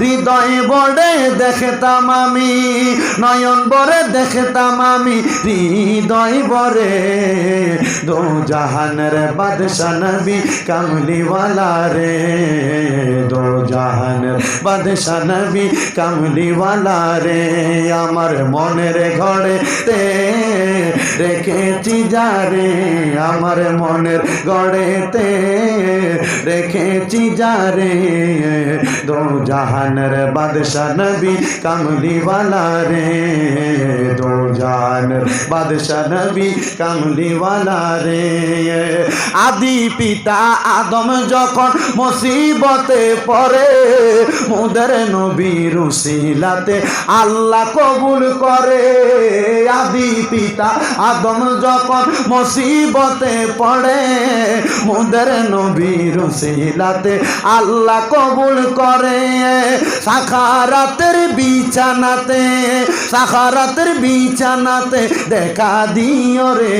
হৃদয় বড়ে দেখতাম আমি, নয়ন বরে দেখতাম আমি, হৃদয় বরে দো জাহানের বাদশা নবী কামলিওয়ালা রে। দো জাহানের বাদশা নবী কামলিওয়ালা রে। আমার মনের ঘরে তে রেখেছি যারে আমার মনের গড়েতে রেখেছি যারে দো জাহানের বাদশা নবী কামলিওয়ালা রে। দো জাহানের বাদশা নবী কামলিওয়ালা রে। আদি পিতা আদম যখন মুসিবতে পড়ে, মোদের নবীর উসিলাতে আল্লাহ কবুল করে। আদি পিতা আদম যখন মুসিবতে পড়ে, মোদের নবীর উসিলাতে আল্লাহ কবুল করে। সাখারাতের বিছানাতে সাখারাতের বিছানাতে দেখা দিও রে।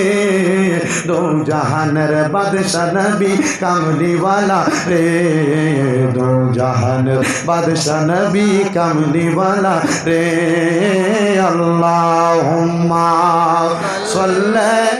দো জাহানের বাদশা নবী কামলিওয়ালা রে দো জাহানের বাদশা নবী কামলিওয়ালা রে আল্লাহুম্মা সাল্লি